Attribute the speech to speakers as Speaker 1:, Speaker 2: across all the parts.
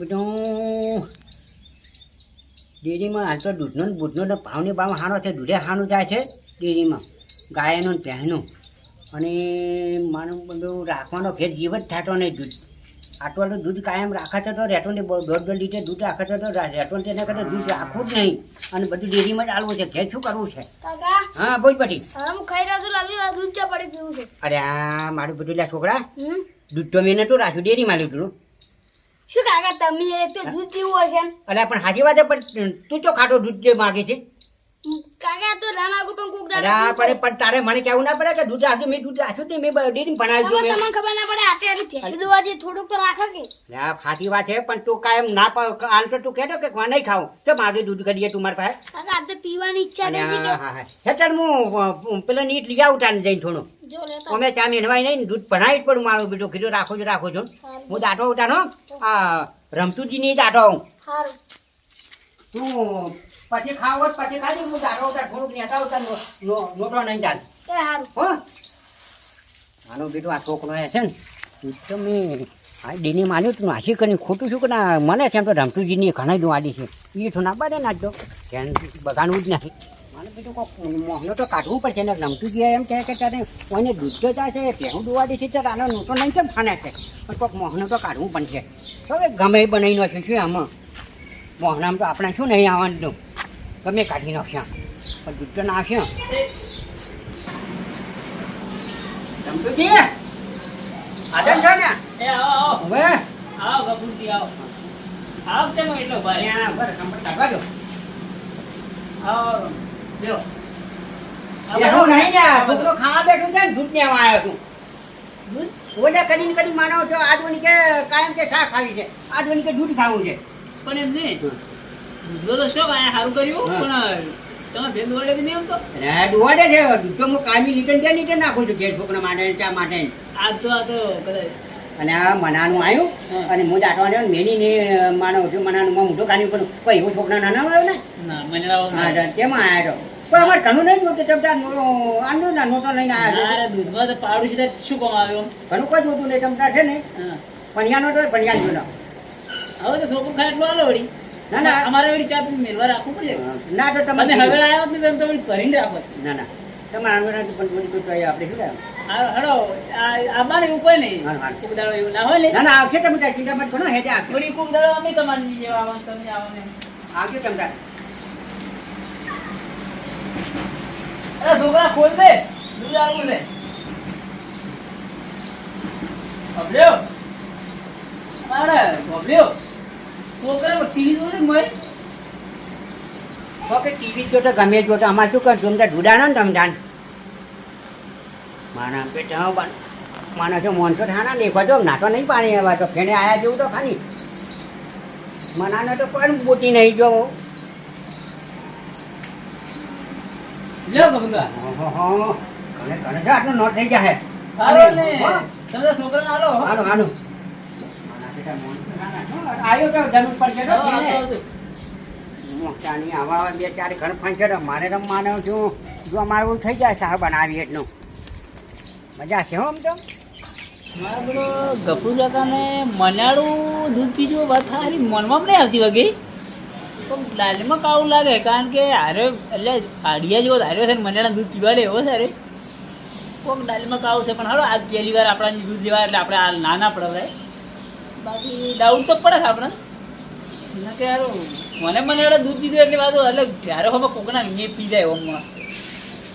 Speaker 1: બધું. ડેરીમાં હાલ તો દૂધનો ને બૂધનો ભાવની ભાવ સારો છે દૂધે સારું જાય છે ડેરીમાં ગાયનું પહેનું અને માનું બધું રાખવાનો ફેર જીવ જ થતો નહીં દૂધ. આટલું દૂધ કાયમ રાખે છે તો રહેતો નહીં દોઢ દોઢ લીટર દૂધ રાખે છે તો રહેતો તેના કરતાં દૂધ રાખવું જ નહીં. અને બધું ડેરીમાં જ આલવું છે ઘેર શું કરવું છે? હા બોલ પછી. અરે આ મારું બધું લ્યા છોકરા દૂધ તો મેં નતું રાખ્યું ડેરીમાં લીધું
Speaker 2: શું કાકા, તમે એ તો દૂધ જેવું હશે?
Speaker 1: અરે, પણ હાજી વાત પણ તું તો ખાટો દૂધ જે માગે છે
Speaker 2: કાકા તો નાના પણ કોક દાડા
Speaker 1: પડે પણ તારે મને કેવું ના પડે કે દૂધ રાખ્યું મેં દૂધ ડેરી
Speaker 2: તમને ખબર ના પડે ફેંકી થોડુંક તો રાખો કે.
Speaker 1: વાત છે પણ તું કાયમ ના પાવ આલ તો તું કહેતો કે નહીં ખાઉં. તો માગે દૂધ કરીએ તું મારી પાસે.
Speaker 2: કાકા આ તો પીવાની ઈચ્છા
Speaker 1: અને
Speaker 2: થઈ
Speaker 1: હા હા હા. હેઠળ હું પેલા નીટ લઈ આવું તાને જઈને થોડું. અમે ચા મેળવાય નહીં દૂધ ભણાવી જ પડું મારું બીજું કીધું રાખું છું રાખું છું હું દાટો ઉતારો આ રમતુજીની દાટો હું તું પછી ખાવો પછી ખાલી હું દાટો ઉતાર થોડુંક નેતા ઉતાર નોટો નહીં ચાલ.
Speaker 2: એ સારું
Speaker 1: હો. આનો બેટો આ છોકરો એ છે ને તમે તો આ દીની માન્યું તું નાસી કરીને ખોટું શું કે ના મને છે એમ તો રમતુજીની ઘણા જ વાડી છે. એ તો ના બારે નાખજો ધ્યાન બગાડવું જ નથી. મને બીજું કોઈ મોહનો તો કાઢવું પડશે ને. રમતુજી એમ કહે કે તારે કોઈને દૂધ તો છે પહેલું દુવાડી છે ત્યારે આનો નોટો નહીં કેમ ફાને છે? પણ કોઈક મોહનો તો કાઢવું પડશે. તો હવે ગમે એ બનાવી શું આમાં? મોહનામાં તો આપણે શું નહીં આવવાનું? ગમે કાઢી નાખ્યા. પણ દૂધ તો નાખ્યા છોકરો ખાવા બેઠું છે ને દૂધ લેવા આવ્યો છું. ઓલે કરીને કરી માનો છો આજવાની કે કાયમ કે શાક ખાવી છે. આજવાની કે દૂધ ખાવું છે.
Speaker 3: પણ એમ નહીં. દૂધો તો શોખ આયા સારું કર્યું પણ તમે ભેદ વડે નહીં આમ તો?
Speaker 1: દુવાડે છે દૂધ હું કાયમી લીટર બે લીટર નાખું છું ઘેર છોકરા માટે ચા માટે.
Speaker 3: આ તો આ તો કદાચ.
Speaker 1: અને આ મનાનું આવ્યું અને હું દાટવા જાઉં મેની ને માનો છું મનાનું માં મોઢું કાઢ્યું પણ કોઈ એવું છોકરા નાના આવ્યો ને? હા તેમાં આવ્યો કોઈ અમારે ઘણું નહીં જોતું ચમચા આંડો ના નોટો લઈને આવ્યો
Speaker 3: ના દૂધમાં તો પાડું છે શું કામ આવ્યો
Speaker 1: ઘણું કોઈ જોતું નહીં ચમચા છે ને? પણિયાનો તો પણિયાનો જોડો.
Speaker 3: હવે તો છોકરું ખાય એટલું આલો વળી.
Speaker 1: ના, ના.
Speaker 3: અમારે વળી ચા મેળવા રાખવું પડે.
Speaker 1: ના તો
Speaker 3: તમે
Speaker 1: તમે
Speaker 3: હવે આવ્યા તો એમ તો વળી ભરીને રાખો
Speaker 1: ના ના. તમારે આંગળા પણ થોડી તો આપણે શું
Speaker 3: આ હડો એવું કોઈ નહીં. દાડો ના હોય ને.
Speaker 1: ના આવશે તમે ત્યાં ચિંતા મત કરો હેઠે આવશે.
Speaker 3: વળી કોક દાડો અમે તમારી જેવા આવવાનું તમે આવવાનું
Speaker 1: આવશે ચમચા
Speaker 3: અરે છોકરા ખોલ દે. દૂધ આવું લે અરે છોકરા ટીવી જોવે ને
Speaker 1: તો કે ટીવી જોતો ગમે એ અમારે શું કરશું? તમે ઢુડાનો ને તમે જાણ. માના પેટા માના જો મોનસો થાના જો નાતો નહીં પાણી હવે તો ફેણે આયા જેવું તો ખાલી. મનાને તો પણ બોટી નહીં જો.
Speaker 3: લ્યો
Speaker 1: છે આટલું નોટ થઈ જાય
Speaker 3: હાલો ને. તમે છોકરાને હાલો
Speaker 1: હાલો હાલો. માના પેટા મોનસો થાના જો, આવ્યો તો તો. મોટાની આવા બે ચાર ઘર તો મારે રમવાનું છું જો અમારે થઈ જાય સાર બનાવી એટલું. મજા છે હો આમ તો.
Speaker 3: ગફુર કાકાને મનાડું દૂધ પીજો વાત સારી મનમાં નહીં આવતી વગી? પણ લાલમાં કાવું લાગે કારણ કે હારે એટલે આડિયા જેવો હાર્યો છે ને મનાડા દૂધ પીવા લે એવો સારે. કોક દાલમાં કાવું છે પણ હાલો આજ પહેલી વાર આપણા દૂધ લેવા એટલે આપણે આ નાના પડે બાકી ડાઉટ તો પડે છે આપણે મને કે હારું મને મનાડા દૂધ દીધું એટલે વાતો એટલે જ્યારે હવે કોકના મેં પી જાય એવો મસ્ત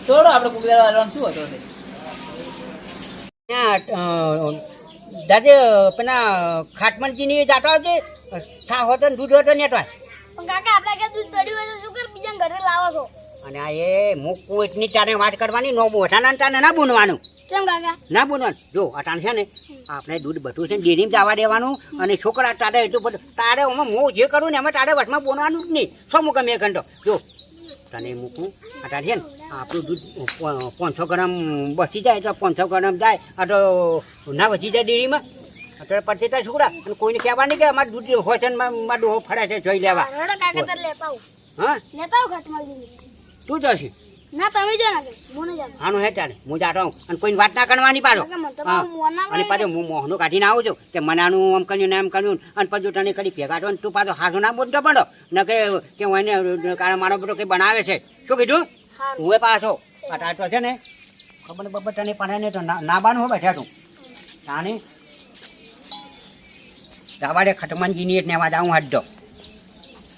Speaker 3: થોડો આપણે કોક દાડો હાલવાનું શું હતો
Speaker 1: ત્યાં દાદે પેલા ખાટમનજીની જાતો આવજે થા હોતો ને દૂધ હોતો ને તો.
Speaker 2: પણ કાકા આપણે કે દૂધ પડ્યું હોય તો શું કર? બીજા ઘરે લાવો છો.
Speaker 1: અને આ એ મુક એટલી તારે વાત કરવાની નો બોઠાના તાને ના બોનવાનું
Speaker 2: ચમ કાકા?
Speaker 1: ના બોલવાનું. જો અટાણ છે ને આપણે દૂધ બધું છે ડેરીમાં જવા દેવાનું અને છોકરા તારે એટલું બધું તારે એમાં હું જે કરું ને એમાં તારે વર્ષમાં બોનવાનું જ નહીં. શું મૂકે મેં ઘંટો. જો તને મૂકું. અટાણ છે ને આપણું દૂધ પાંચસો ગ્રામ બસી જાય તો પાંચસો ગ્રામ જાય આ તો ના બચી જાય ડેરીમાં. અત્યારે પછી તો છોકરા. અને કોઈને કહેવા નહીં કે અમારે દૂધ હોય છે ને ડોહો ફરે છે જોઈ લેવા. હા તું જશે.
Speaker 2: ના તમે જો ના મને જાતો
Speaker 1: આનું હે ચાલે હું જાતો અને કોઈને વાત ના કરવાની પાડો અને પાછો હું મોહનું કાઢીને આવું છું કે મને આનું આમ કર્યું ને એમ કર્યું અને પછી તને કદી ભેગા તો ને તું પાછો હાથો ના બોલતો પડો. ન કે કે હું એને કારણ મારો બધો કંઈ બનાવે છે. શું કીધું. હું એ પાછો. તો છે ને. ખબર બબર તને પણ ને તો ના ના બાનું હો બેઠા તું. તાને દાવાડે ખટમનજીની એક નેવા જાઉં હડ્ડો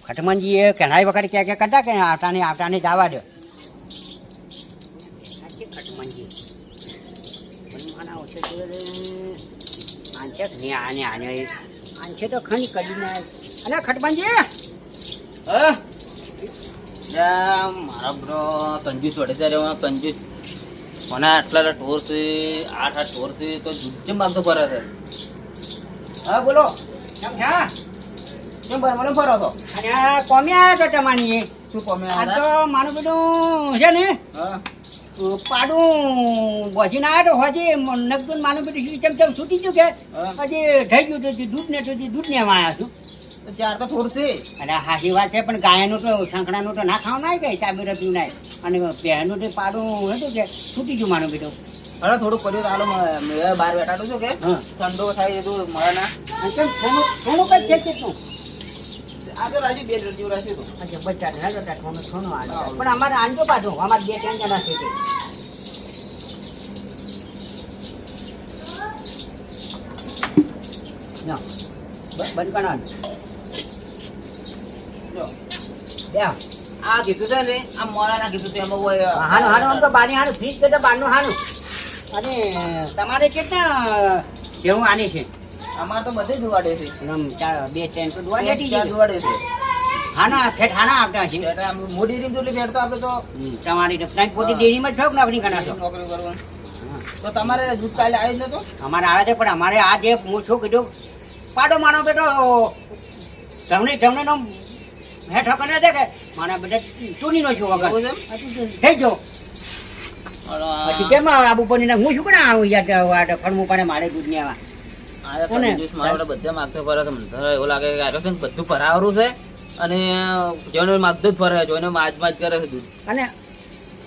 Speaker 1: ખટમનજીએ કહેનાઈ વખત ક્યાં ક્યાં કરતા કે આટાને આટાને જવા દો સાચી ખટમનજી તો આંચે ને આને આને આંચે તો ખની કરીને અને ખટમનજી
Speaker 4: હા યા, મારા બ્રો કંજૂસ વડે છે રે કંજૂસ મને આટલા આટલા ટોર છે આઠ આઠ ટોર છે તો જેમ માગતો ફરે છે હા બોલો
Speaker 1: કેમ છે
Speaker 4: કેમ ફરે મને ફરો તો
Speaker 1: અને આ કોમે તમારી
Speaker 4: શું
Speaker 1: તો મારું બધું છે ને?
Speaker 4: હા.
Speaker 1: પાડું. બોજીને ના તો હજી નકદુન માનું બધું ચમ ચમ છૂટી ગયું કે હજી થઈ ગયું તો દૂધ ને તો દૂધ ને આવ્યા છું.
Speaker 4: તો ચાર તો છે.
Speaker 1: અને હાસી વાત છે પણ ગાયનું તો શંકડાનું તો ના ખાવા ના ગઈ ચાબી રતું નાય. અને પહેનું તો પાડું હતું કે છૂટી ગયું માનું બીજું
Speaker 4: હવે થોડું કર્યું તો હાલો બહાર બેઠા છું કે? ઠંડો થાય તો મળે ના.
Speaker 1: થોડુંક જ છે કેટલું
Speaker 4: આ તો રાજુ બે જેવું રાખ્યું હતું
Speaker 1: અચ્છા ને આ પણ અમારે આંજો પાછું અમારે બે ત્રણ જણા છે બંધ કરવાનું બે.
Speaker 4: આ કીધું છે ને આ મોડા ના કીધું એમાં હોય
Speaker 1: હાનું હાનું આમ તો બારી હાનું ફ્રીજ કરતા બહારનું હાનું અને તમારે કેટલા જેવું આની છે?
Speaker 4: અમારે તો બધે જોવાડે છે.
Speaker 1: બે ત્રણ તો દુવા દુવાડે
Speaker 4: જોવાડે છે.
Speaker 1: હાના ફેટ હાના આપતા છે.
Speaker 4: મોટી ફેર તો આપણે તો
Speaker 1: તમારી પોતી ડેરીમાં જ છો કે નોકરી કરો છો?
Speaker 4: નોકરી કરવાનું. તો તમારે જૂથ કાલે આવી જ નતો?
Speaker 1: અમારે આવે છે પણ અમારે આ જે હું શું કીધું પાડો માનો બેટો તમને તમને નો હેઠો કે મારા બધા ચૂની નો છું વગર? થઈ જો પછી કેમ આબુ બનીને હું શું કરે આવું યાર ફળમું પડે મારે દૂધ ને આવા. કોને?
Speaker 4: બધે માગતો ફરે છે. મને એવું લાગે કે આરો છે ને બધું ભરાવરું છે. અને જોઈને માગતો જ ફરે જોઈને માજ માજ કરે છે દૂધ.
Speaker 1: અને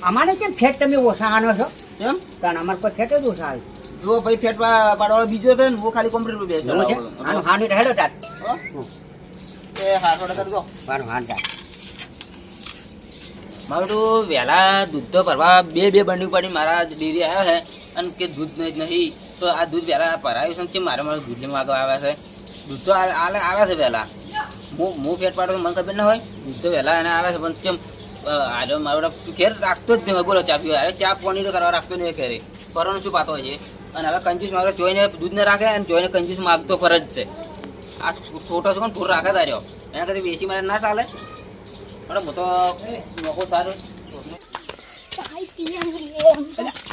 Speaker 1: અમારે કેમ ફેટ તમે ઓછા આનો છો?
Speaker 4: એમ?
Speaker 1: કારણ અમારે કોઈ ફેટ જ ઓછા આવે.
Speaker 4: જો ભાઈ ફેટ પાડવાળો બીજો છે ને હું ખાલી કોમ્પ્યુટર બે
Speaker 1: એવું છે? આનું હાનું હેડો તાર.
Speaker 4: એ હાથ વડે કરજો
Speaker 1: મારું હાન તાર.
Speaker 4: મારું તો વહેલા દૂધ તો ભરવા બે બે બંડી પડી મારા ડેરી આવ્યા છે. અને કે દૂધ નહીં. તો આ દૂધ પહેલાં ભરાયું છે મારે મારે દૂધ લેવા આવ્યા છે? દૂધ તો આવે છે પહેલાં. હું હું ફેટ પાડો મને ખબર ના હોય. દૂધ તો વહેલા એને આવે છે, પણ કેમ આજે મારો ઘેર રાખતો જ નહીં હોય, બોલો, ચા પીવા. અરે ચા પાણી તો કરવા રાખતો નહીં ઘરે. કરવાનું શું પાતો છે? અને હવે કંજૂસ મારો જોઈને દૂધ ને રાખે અને જોઈને કંજૂસ માગતો ફરજ છે. આ છોટો છે કોણ? થોડું રાખે તાર્યો એના કરી વેચી મારે ના ચાલે. પણ હું તો નોકો સારું.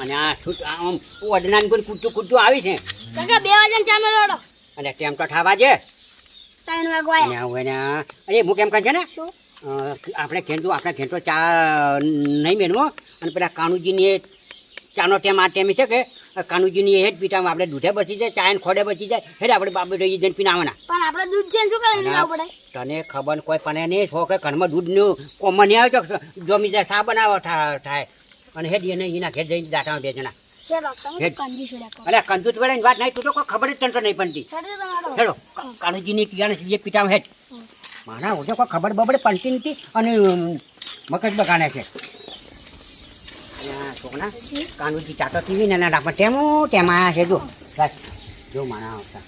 Speaker 1: અને આ શું આમ અડનાની કોઈ કૂટું કૂટું આવી છે.
Speaker 2: કાકા બે વાગે ચામે લડો
Speaker 1: અને ટેમ તો ઠાવા છે.
Speaker 2: ત્રણ વાગવા
Speaker 1: હું એને અરે હું કેમ કહે છે ને?
Speaker 2: શું?
Speaker 1: આપણે ખેંચું આપણે ખેંચો ચા નહીં મેળવો. અને પેલા કાનુજીની એ ચાનો ટેમ આ ટેમ છે કે કાનુજીની એ જ પીટામાં આપણે દૂધે બચી જાય ચાયન ખોડે બચી જાય. હેડે આપણે બાબે રહી જઈને પીને આવવાના
Speaker 2: પણ આપણે દૂધ છે શું કરીને લાવવું પડે.
Speaker 1: તને ખબર કોઈ પણ નહીં છો કે ઘરમાં દૂધનું કોમન નહીં આવે તો જમી જાય શા બનાવો થાય. અને હેડી અને એના ઘેર જઈને દાંઠા બે જણા. અરે કંજૂસ વડે વાત નહીં તું તો કોઈ ખબર જ તંત્ર નહીં પડતી. ચલો કાનુજીની પીવાને જે પીટામાં હેડ. મારા ઓછો કોઈ ખબર બબડે પડતી નથી અને મગજ બગાડે છે. છોકરા કાનુજી ચાટો ટીવી ને આપણે ટેમો ટેમ આવ્યા છે જો. બસ. જો મારા આવતા.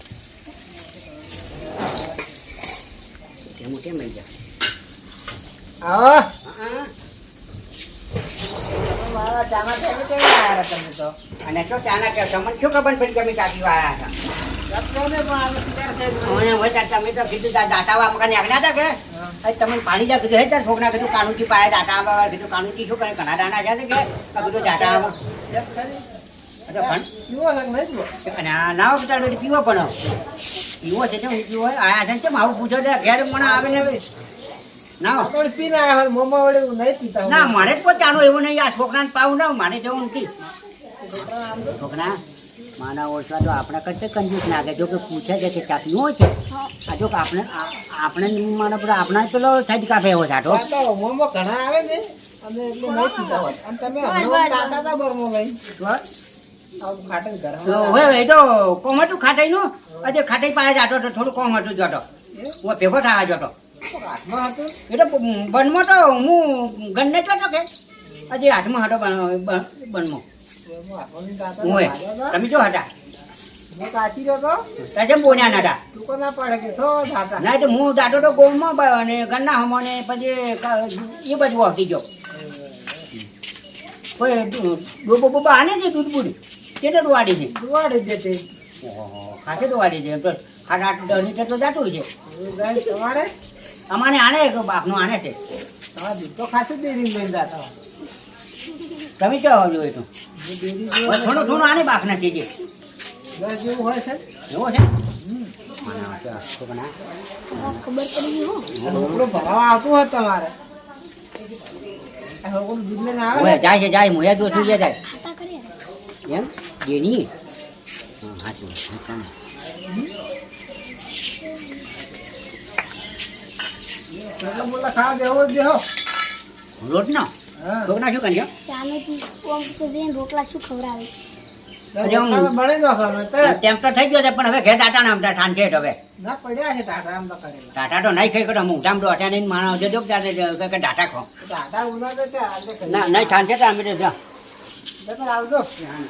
Speaker 1: ટેમું કેમ આવી. જાય
Speaker 4: હા. મારા ચાના ટાઈમે કેમ આવ્યા તમે તો?
Speaker 1: અને શું ચાના કે તમને શું ખબર પડી કે અમે ચાકી આવ્યા હતા? તમે તો કીધું દાટાવા આગના હતા કે? તમે પાણી જા કીધું હે ત્યાં છોકરા કીધું કાનુજી પાયા દાટા આવા કીધું કાનુજી શું કરે? ઘણા દાના છે કે? કીધું દાટા આવા અચ્છા
Speaker 4: પીવો
Speaker 1: પણ. પીવો છે કેમ પીવો? આયા છે ને કેમ? આવું પૂછો છે ઘેર મને આવે ને ના.
Speaker 4: આપણે પીને આવ્યા હોય મોમાં વડે એવું નહીં પીતા
Speaker 1: ના મારે કોઈ એવું નહીં આ છોકરાને પાવું ના મારે જવું નથી. છોકરા માના ઓળખા તો આપણા કરતા કંજૂસ નાખે જો કે પૂછે છે કે ચા પીવો છે. આ જો આપણે આપણે મારા પર આપણા પેલો સાઈડ કાપે એવો સાટો.
Speaker 4: ઘણા આવે ને
Speaker 5: અમે એટલે નહીં પીતા હોત. અને તમે હમણાં તા બરમાં લઈને. આવું ખાટે
Speaker 1: તો
Speaker 5: ઘરમાં.
Speaker 1: હવે એ તો કોમ હતું ખાટાઈનું આજે ખાટાઈ પાસે જાતો તો થોડું કોમ હતું જતો હું? ભેગો થવા જતો
Speaker 5: હાથમાં
Speaker 1: તો બનમાં તો હું ગન્ને જતો કે આજે હાથમાં હતો બન- બન- બનમાં હું. તમે જો હતા
Speaker 5: તો છો
Speaker 1: ના તો હું દાદો તો ગોળમાં અને ગન્ના હમો ને પછી એ બાજુ આવતી ગયો કોઈ ડોબો બોબો આને છે દૂધ પૂરી કેટલે દોવાડી છે
Speaker 5: દુવાડી દે તે
Speaker 1: ખાસે દોવાડી છે તો તો જાતું છે
Speaker 5: તમારે
Speaker 1: અમારે આને એક બાપનું આને છે.
Speaker 5: તમારે દૂધ તો ખાસું ડેરી લઈને જતા.
Speaker 1: તમે ચો જોયું તો?
Speaker 5: જે ડેરી
Speaker 1: હવે
Speaker 5: જેવો
Speaker 1: થોડું થોડું આને બાપ નથી છે
Speaker 5: દસ જેવું હોય છે?
Speaker 1: એવો છે? તો
Speaker 2: ખબર પડી ગઈ
Speaker 5: ભરાવા આવતું હોત તમારે. આવે?
Speaker 1: જાય છે જાય. મોયા જો થઈ જાય એમ? જેની હા
Speaker 5: ખાવા બેહો જ બેહો.
Speaker 1: રોટનો
Speaker 5: હા.
Speaker 1: શું કરજો
Speaker 2: ચાનો કોમ રોટલા શું
Speaker 5: દો
Speaker 1: થઈ ગયો છે પણ હવે ઘેર દાટા ના આમતા સાંજે હવે.
Speaker 5: ના પડ્યા છે ટાટા આમ તો કરેલા.
Speaker 1: ટાટા તો નહીં ખાઈ કરો હું તો અઠા નહીં માણસ જો કે ટાટા ખો.
Speaker 5: ટાટા ઉના તો છે
Speaker 1: ના નહીં સાંજે તો અમે તો જા.
Speaker 5: આવજો. હા.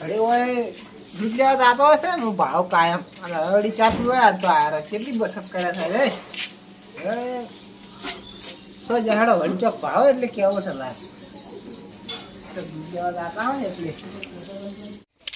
Speaker 5: ઘરે હોય દૂધ લેવા જાતો હશે ને, હું ભાવ કાયમ અને અડી ચાટું હોય તો આ કેટલી બચત કરે છે રે. તો જહાડો વળી ચોક ભાવ એટલે કેવો છે લાય. તો દૂધ લેવા જાતા હોય એટલે.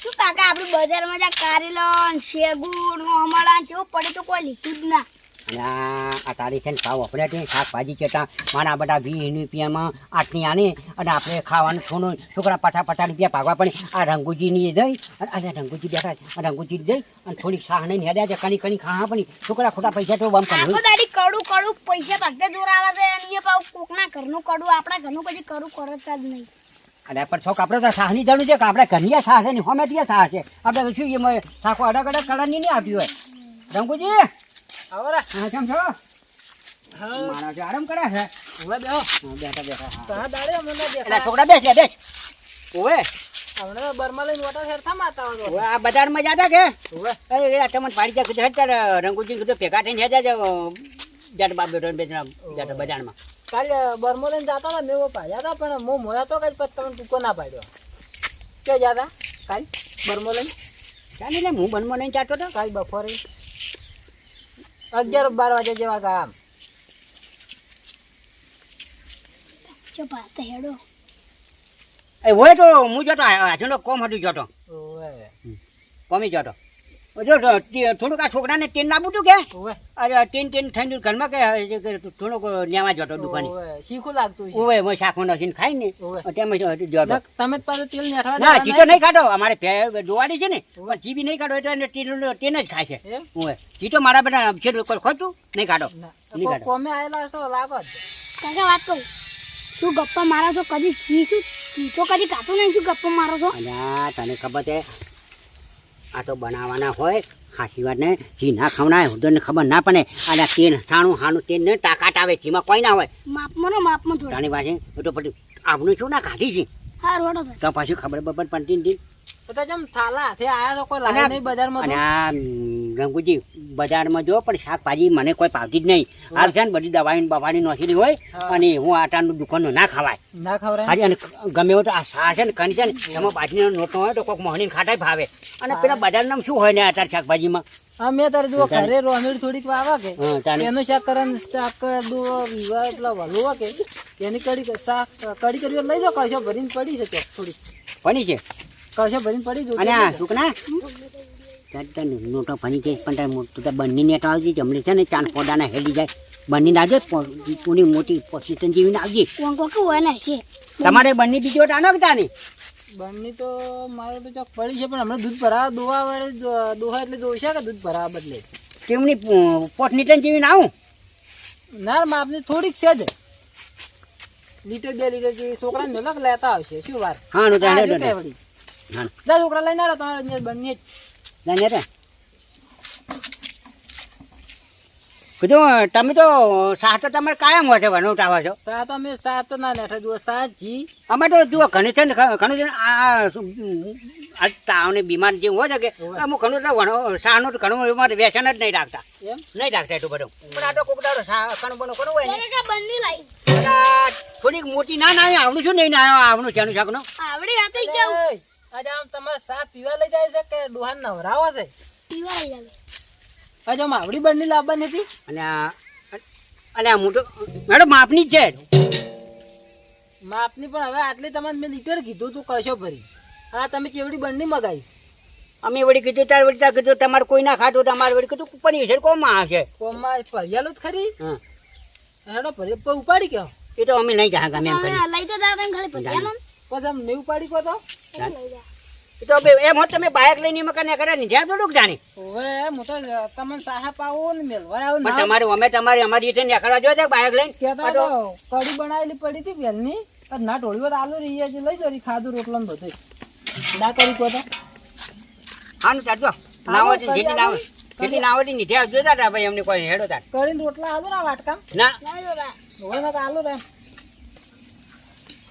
Speaker 2: શું કાકા, આપણે બજારમાં જા કારેલો ને હમણાં જેવું પડે તો કોઈ લીધું જ ના.
Speaker 1: અને આ છે ને ભાવ વપરાય છે શાકભાજી ચેટા માના બધા વીસ રૂપિયામાં આટલી આની અને આપણે ખાવાનું થોડું છોકરા પાછા પાછા રૂપિયા ભાગવા પડે. આ રંગુજીની દઈ અને રંગુજી બેઠા. રંગુજી દઈ અને થોડીક શાહ નહીં હેડ્યા છે કણી કણી ખાવા પણ છોકરા ખોટા પૈસા તો બમ
Speaker 2: આખો દાડી કડું કડું પૈસા ભાગતા જોર આવે છે અને એ પાછું કોકના ઘરનું કડું આપણા ઘરનું પછી કરું કરતા જ નહીં.
Speaker 1: અને પણ છોક આપણે તો શાહની જરૂર છે કે આપણે ઘરની શાહ છે ને હોમેટિયા શાહ છે. આપણે તો શું એમાં શાખો અડગ અડગ કલરની નહીં આપ્યું હોય. રંગુજી
Speaker 5: આવો રા.
Speaker 1: હા કેમ છો?
Speaker 5: હા.
Speaker 1: જે આરામ કરે છે?
Speaker 5: હવે બેહો.
Speaker 1: હા, બેઠા બેઠા.
Speaker 5: ત્યાં દાડે અમને
Speaker 1: એટલે છોકરા બેસ બેસ. ઓવે
Speaker 5: હમણાં બરમાં લઈને મોટા શેર થા માતા હોય
Speaker 1: ઓવે આ બજારમાં જાતા કે? ઓવે એ આ તમને પાડી જા કીધું હટ રંગુજી કીધું ભેગા થઈને હેજા જ જાટ બાપ બેટો બેજના જાટ બજારમાં.
Speaker 5: કાલે બર્મો લઈને જતા હતા મેં પાડ્યા હતા પણ હું મોયા તો કઈ તમે ટૂંકો ના પાડ્યો. ક્યાં જતા? કાલ? બરમો લઈને?
Speaker 1: ચાલી ને હું બનમાં નહીં ચાટતો હતો
Speaker 5: કાલ બપોરે. અગિયાર બાર વાગે જેવા
Speaker 2: હેડો.
Speaker 1: એ હોય તો હું જતો આજનો કોમ હતું જતો. કોમી જતો. જો થોડુંક આ છોકરાને ટેન લાવું તું કે? અરે ટેન ટેન થઈને ઘરમાં કે થોડોક ન્યાવા જતો દુકાને.
Speaker 5: શીખું લાગતું
Speaker 1: ઓવે મેં શાખો નસીને ખાઈ ને તેમ જ જતો
Speaker 5: તમે પાછું તેલ નેઠવા
Speaker 1: ના
Speaker 5: દેવાના
Speaker 1: નહીં. કાઢો. અમારે જોવાડી છે ને પણ જી નહીં કાઢો એટલે ટેન ટેન જ ખાય છે. ઓવે. જીતો મારા બેટા છે ખોટું નહીં કાઢો. નહીં કાઢો.
Speaker 5: કોમે આયેલા છો લાગો
Speaker 2: કાકા વાત કહું શું ગપ્પા મારો છો? કદી શું કદી કાઢું નહીં શું ગપ્પા મારો છો?
Speaker 1: તને ખબર છે આ તો બનાવવાના હોય ખાસી વાત ને ઘી ના ખાવના ઉધરને ખબર ના પડે. અને તેલ સાણું હાનું તેલ ને તાકાત આવે જેમાં કોઈ ના હોય.
Speaker 2: માપમાં નો માપમાં થોડા.
Speaker 1: પાસે તો પછી આપણું શું ના કાઢી છે? તો પાછું ખબર બબર પડતી નથી
Speaker 5: તો જેમ થાલા હાથે આયા તો કોઈ
Speaker 1: અને
Speaker 5: લાગે નહીં બજારમાં
Speaker 1: અને આ રંગુજી બજારમાં જો પણ શાકભાજી મને કોઈ પાવતી જ નહીં. આ છે ને બધી દવાઈ બવાડી નોખેલી હોય અને હું આટાનું દુકાનનું ના ખવાય.
Speaker 5: ના
Speaker 1: હાજી અને ગમે એવું તો આ શા છે ને કની છે ને એમાં બાજરીનો નોટો હોય તો કોઈક મોહની ખાટાય ભાવે. અને પેલા બજારનું શું હોય ને આટાર શાકભાજીમાં?
Speaker 5: હા મેં તારે
Speaker 1: જો
Speaker 5: ઘરે રોમેડ થોડીક વાવા કે એનું શાક કરે શાક દો વિવાહ પેલા વલુવા કે એની કડી શાક કડી કરી લઈ જાઓ કળશો ભરીને પડી શકે થોડીક. થોડી
Speaker 1: ફની છે?
Speaker 5: કળશો ભરીને પડી જો
Speaker 1: અને સુકના નોટો ફની છે પણ મોટું તો બંને નેટ આવજી જમણી છે ને ચાંદ પોડાના હેલી જાય. બંની નાજો પૂરી મોટી પોસ્ટિશન જેવી ના આવજી
Speaker 2: કોણ કોક હોય ને છે?
Speaker 1: તમારે બંની બીજી વટ આનો કે
Speaker 5: તો મારે તો ચોક પડી છે પણ હમણાં દૂધ ભરાવા દોવા વડે દોહા એટલે દોશા કે દૂધ ભરાવા બદલે?
Speaker 1: તેમની પોટનીટન જેવી ના આવું?
Speaker 5: ના માપની થોડીક છે જ. લીટર બે લીટર જેવી છોકરા મેલક લેતા આવશે શું વાર
Speaker 1: હા
Speaker 5: આ જા છોકરા લઈને આવ્યો તમારે બંને જ.
Speaker 1: કીધું તમે તો સાત તો તમારે કાયમ હોય છે વનવટા હોય છો.
Speaker 5: સાત અમે સાત ના લેઠા જુઓ સાત જી.
Speaker 1: અમે તો જુઓ ઘણી છે ને ઘણું છે આ શું, આ બીમાર જે હોય છે કે અમુક ઘણું તો વણો શાહનું તો ઘણું એમાં વ્યસન જ નહીં રાખતા.
Speaker 5: એમ?
Speaker 1: નહીં રાખતા એટલું બધું. પણ આ તો કોક દાડો કણું બનું કરવું હોય ને. આ થોડીક મોટી ના ના આવડું શું નહીં ના આવડું છે શાકનું?
Speaker 2: આવડી કેવું
Speaker 5: એય, આજે આમ તમારે સા પીવા લઈ જાય છે કે ડોહા નવરાવો છે?
Speaker 2: પીવા લઈ જાય
Speaker 5: આજે માવડી બંડી બંને લાવવાની હતી?
Speaker 1: અને આ અને આ મોટો મેડમ માપની જ છે.
Speaker 5: માપની પણ હવે આટલી તમારે મેં લીટર કીધું તું કરશો ફરી આ તમે કેવડી બંડી મગાવીશ?
Speaker 1: અમે વળી કીધું તાર વળી તાર કીધું તમારે કોઈ ના ખાતું તમારે વળી કીધું પડી છે કોમાં આવશે
Speaker 5: કોમાં ફરિયાલું જ ખરી?
Speaker 1: હા.
Speaker 5: હેડો ફરી ઉપાડી કહો.
Speaker 1: એ તો અમે નહીં જાગા ગમે કરી
Speaker 2: લઈ તો જાવ ખાલી પતિયાનો
Speaker 5: પછી આમ નહીં ઉપાડી કહો તો?
Speaker 2: લઈ
Speaker 1: એ તો હવે એમ હોત તમે બાઇક લઈને એમાં કને કરે ને જ્યાં થોડુંક જાણી.
Speaker 5: હવે તો તમને સાહેબ આવો ને મેલવા આવો
Speaker 1: પણ
Speaker 5: ના
Speaker 1: તમારે અમે તમારી અમારી રીતે નીકળવા જો છે બાઇક લઈને? તો
Speaker 5: તો કઢી બનાવેલી પડી હતી વેલની. પણ ના ઢોળી વાત આલુ રહી છે લઈ જરી ખાધું રોટલો ને બધું ના કરી કહો તો?
Speaker 1: હાનું ચાલજો નાવટી જેટલી નાવો જેટલી નાવટી નીચે આવજો તારા ભાઈ અમને કોઈ હેડો તાર.
Speaker 5: કરીને રોટલા આલુ ના વાટકા?
Speaker 1: ના.
Speaker 2: લઈ જો રા
Speaker 5: ના તો આલુ રે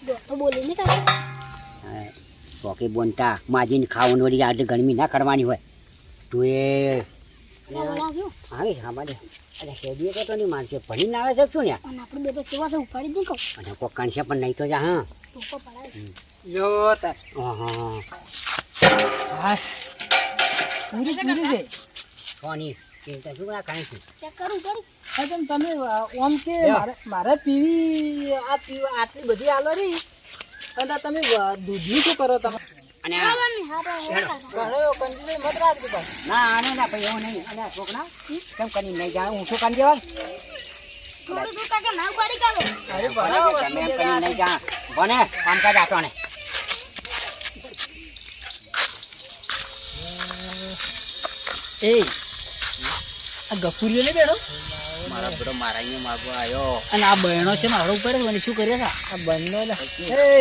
Speaker 2: તો
Speaker 1: પોકે બોનતા માજીને ખાવાનું વળી આજે ગરમી ના કરવાની હોય. તું એ આવી અમારે અરે શેડીએ તો નહીં માનશે ભણી ના આવે છે શું ને
Speaker 2: આપણે બે તો કેવા છે ઉપાડી દઈ કહું.
Speaker 1: અને કોઈ કણશે પણ નહીં તો જા હા.
Speaker 5: જો તાર.
Speaker 1: હા
Speaker 5: હા પૂરી પૂરી છે.
Speaker 1: કોની? ચિંતા શું કાંઈ છે?
Speaker 2: ચેક કરું કરું.
Speaker 5: હા તેમ તમે ઓમ કે મારે મારે પીવી આ પીવા આટલી બધી આલો રહી અને તમે દૂધની શું કરો તમે?
Speaker 1: અને
Speaker 5: મત રાખજો પણ
Speaker 1: ના આને ના ભાઈ એવું નહીં. અને છોકરા કેમ કરી નહીં જાય? હું શું કરી દેવા ભણે કામકાજ આટો ને.
Speaker 5: એ આ ગફુરીઓ નહીં બેઠો?
Speaker 1: મારા બધો મારા અહીંયા માગો આવ્યો.
Speaker 5: અને આ બહેનો છે મારો ઉપર મને શું કરે છે આ બંને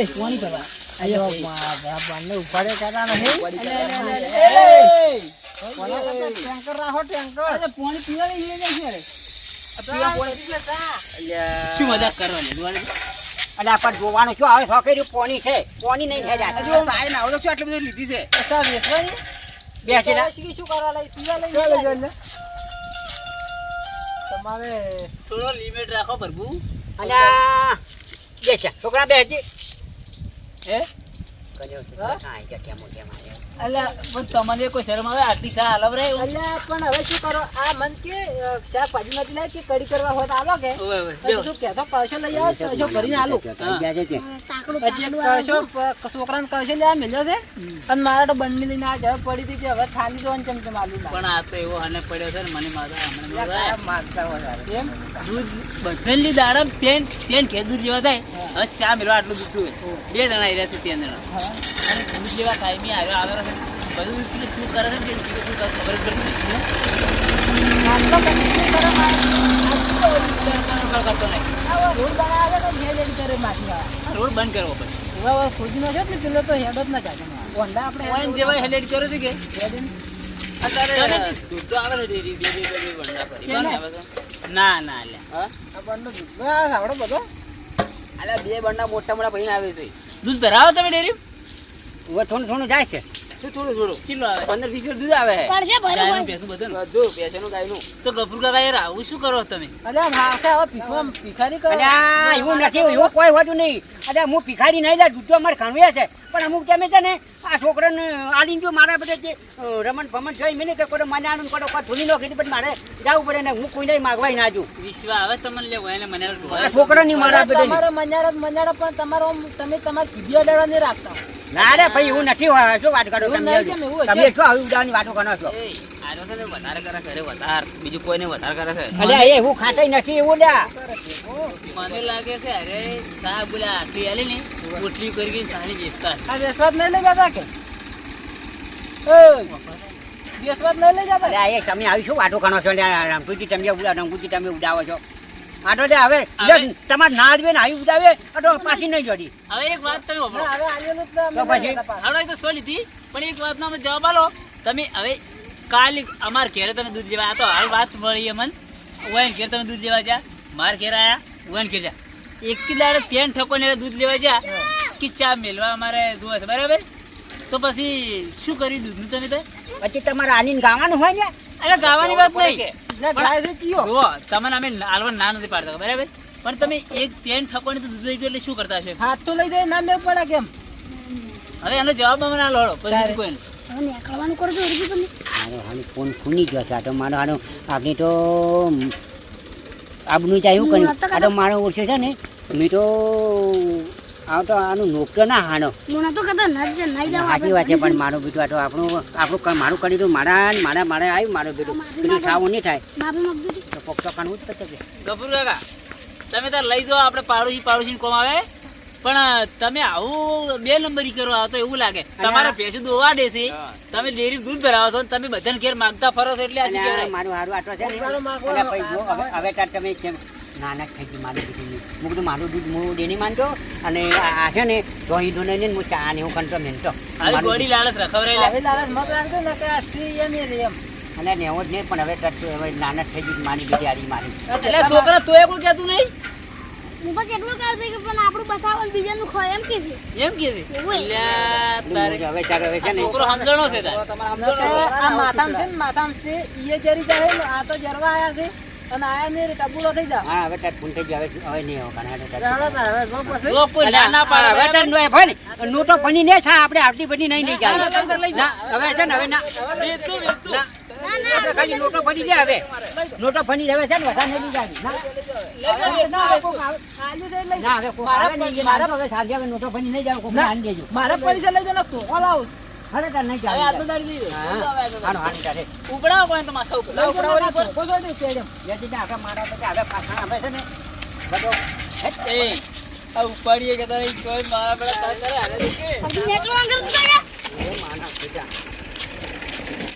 Speaker 5: એ કોની કરવા અયો આ બંને ઉપાડે કરતા? નહીં ટેન્કર રાખો ટેન્કર. અરે પાણી પીવા લઈ જાય છે શું મજાક કરવાની
Speaker 1: અને આ પણ જોવાનું શું આવે સોકેરી પોની છે. પોની નહીં થઈ જાય
Speaker 4: સાહેબ આવો તો શું આટલી બધી લીધી છે.
Speaker 1: બેસી
Speaker 5: શું શું કરવા લઈ પીવા લઈ જાય. તમારે થોડો લિમિટ રાખો પ્રભુ.
Speaker 1: અને બેસે છોકરા બેસી
Speaker 5: હે?
Speaker 1: કર્યો છે
Speaker 5: હા? તમને કોઈ શરમ આવે? આટલી સા હલવ રહે અલ્યા પણ હવે શું કરો? આ મન કે અ, શાકભાજી નથી લાય કે કડી કરવા હોય તો આલો કે? શું કહેતો કળશો લઈ આવો કળશો ભરીને આલો.
Speaker 1: કહી ગયા છે કે
Speaker 2: તાકડું
Speaker 5: પછી એક કળશો પ- છોકરાને કળશો લેવા મેલ્યો છે અને મારા તો બંને લઈને આ જવા પડી હતી કે હવે ખાલી દો ને ચમચમ આલુ
Speaker 3: પણ આ તો એવો હને પડ્યો છે ને મને મારા
Speaker 5: મારતા વધારે એમ?
Speaker 3: દૂધ બદલેલી દાડા પેન પેન કે દૂધ જેવા થાય. હવે ચા મેળવા આટલું દૂધ બે જણા આવ્યા છે ત્યાં જણા. જેવા કાયમી આવ્યો આવે છે બધું શું શું કરે છે કે શું કરે ખબર જ પડતી
Speaker 5: રોડ
Speaker 3: બંધ કરવો પડે.
Speaker 5: હવે હવે ખોજી નો છે ને પેલો તો હેડ જ ના ચાલે હોન્ડા આપણે
Speaker 3: જેવા હેલેટ કર્યો છે કે? છે ના ના બે બંડા મોટા મોટા ભાઈ આવે છે. દૂધ ભરાવો તમે ડેરી
Speaker 1: હવે થોડું થોડું જાય છે.
Speaker 3: શું થોડું થોડું? કિલો આવે. પંદર વીસ લીટર દૂધ આવે.
Speaker 2: કરશે ભરે
Speaker 3: ભેંસનું બધું ને.
Speaker 5: બધું પેસેનું ગાયનું.
Speaker 3: તો ગફુર કાકા યાર આવું શું કરો તમે?
Speaker 5: અરે માસે હવે પીખવા પીખારી કરો.
Speaker 1: અરે એવું નથી એવું કોઈ હોતું નહીં. અરે હું ભિખારી નહીં લે દૂધ તો અમારે ખાણવે છે. પણ અમુક તમે છે ને આ છોકરાને આલીને જો મારા બધે જે રમણ ભમણ થઈ કે કોઈ મને આનું કોઈ કોઈ ધૂની નો કીધી પણ મારે જવું પડે ને હું કોઈને માગવાય ના જુ
Speaker 3: વિશ્વ આવે તમને લેવો એને મને
Speaker 1: આ છોકરાની મારા બધે
Speaker 5: તમારે મજાડા જ પણ તમારો તમે તમારા કીધી અડાડવા નહીં રાખતા.
Speaker 1: ના રે ભાઈ એવું નથી હોય. શું વાત કરો તમે? તમે શું આવી ઉડાની વાતો કરો છો.
Speaker 3: એ આનો છે ને વધારે કરે ઘરે વધારે. બીજું કોઈને વધારે કરે છે.
Speaker 1: એ એવું ખાતા નથી એવું
Speaker 3: મને લાગે છે અરે સા બોલા આટલી આલી ને પોટલી કરી સારી વેચતા
Speaker 5: આ નહીં લઈ જતા કે? નહીં લઈ જતા?
Speaker 1: અરે એ તમે આવી શું વાતો કરો છો? રામતુજી તમે ઉડા રંગુજી તમે ઉડાવો છો. આ તો લે હવે તમારે ના જ આવી ઉતાવે આટો પાછી નહીં જોડી.
Speaker 3: હવે એક વાત તમે
Speaker 5: ના, હવે આલેલું
Speaker 1: તો પછી?
Speaker 3: એ તો સો લીધી પણ એક વાતનો અમે જવાબ આલો. તમે હવે કાલે અમાર ઘેરે તમે દૂધ લેવા આ તો હાલ વાત મળી અમને. ઓયન ઘેર તમે દૂધ લેવા જા માર ઘેર આયા ઓયન ઘેર જા એક દાડે પેન ઠકો ને દૂધ લેવા જા કે ચા મેલવા અમારે જોવે છે બરાબર? તો પછી શું કરી દૂધનું તમે તો?
Speaker 1: પછી તમારે આલીને ગાવાનું હોય ને?
Speaker 3: અરે ગાવાની વાત નહીં.
Speaker 5: છે
Speaker 3: તમને અમે આલવા ના નથી પાડતા બરાબર? પણ તમે એક પેન તો દૂધ લઈ એટલે શું કરતા હશો
Speaker 5: હાથ તો લઈ જાય ના મેં પડે કેમ?
Speaker 3: હવે એનો જવાબ અમે ના લોડો પછી કોઈ
Speaker 2: નીકળવાનું કરજો તમે
Speaker 1: મારો હાનો ફોન ખૂની ગયો છે આ તો મારો હાનો આપણે તો આબનું આવ્યું કર્યું. આ તો મારો ઓછો છે ને મેં તો આ તો આનું નોક્યો ના હાનો
Speaker 2: મને તો કહેતો ના જ નાઈ
Speaker 1: સાચી વાત છે પણ મારું બેટું આ આપણું આપણું મારું કરી દઉં મારા ને મારા મારે આવ્યું મારું બેટું પેલું ખાવું નહીં થાય. તો જ
Speaker 3: કાકા તમે તાર લઈ જાઓ આપણે પાડોશી પાડોશી કોમ આવે. પણ તમે આવું બે નંબરી કરો આવતો તો એવું લાગે. તમારે ભેંસું દોવા દેશે તમે ડેરી દૂધ ભરાવો છો તમે બધાને ઘેર માંગતા ફરો છો એટલે?
Speaker 1: મારું હારું આટલો છે હવે તમે કેમ નાના થઈ ગયું મારું હું કીધું મારું દૂધ હું ડેની માનતો અને આ છે ને દોહી દોને ને હું ચા ને હું કંટ્રો મેનતો
Speaker 3: આવી લાલચ રખવરાયેલા
Speaker 5: હવે લાલચ મત રાખજો ને કે આ સી એમ એ એમ.
Speaker 1: અને નેવો જ નહીં પણ હવે કરતો હવે નાના થઈ ગઈ મારી બિચારી મારી.
Speaker 3: એટલે છોકરા તોય કોઈ કહેતું નહીં?
Speaker 2: હું તો કેટલું કરતી કે પણ આપણું બસાવન બીજાનું ખોય એમ કે છે
Speaker 3: એમ કે છે તારે
Speaker 1: હવે તાર હવે છે ને
Speaker 3: છોકરો સમજણો છે તાર.
Speaker 5: આ માથામ છે ને માથામ છે ઈએ જરી જાય આ તો જરવા આયા છે. અને આયા ને રે ટબુલો થઈ જા
Speaker 1: હા હવે તાર ફૂન થઈ ગયો હવે હવે નહીં હવે
Speaker 3: જો કોઈ પાડે
Speaker 1: નોટો બની ને છા આપણે આવતી બની નહીં. હવે છે ને હવે ના. ખાલી નોટો ફની લે હવે. નોટો બની હવે છે ને વધારે નહીં જાય ના. હવે મારા હવે સાંજે નોટો ફની નહીં જાય
Speaker 5: મારા પૈસા લઈ જાવ ને તો કોલ આવું
Speaker 1: હરે તાર નહીં ચાલે.
Speaker 3: આટલું દાડી દીધું.
Speaker 1: હાનો હાન કરે
Speaker 3: ઉપડાવ કોણ તમા
Speaker 5: સૌ ઉપડાવ ઉપડાવ ચોકો જો ને સ્ટેડિયમ
Speaker 1: જેથી કે આપણે મારા પછી હવે પાછા આવે છે ને. બધો
Speaker 3: હે આ ઉપાડીએ કે તારે કોઈ મારા પેલા કરે હાલે કે?
Speaker 2: નેટરો અંગર તો એ માના બેટા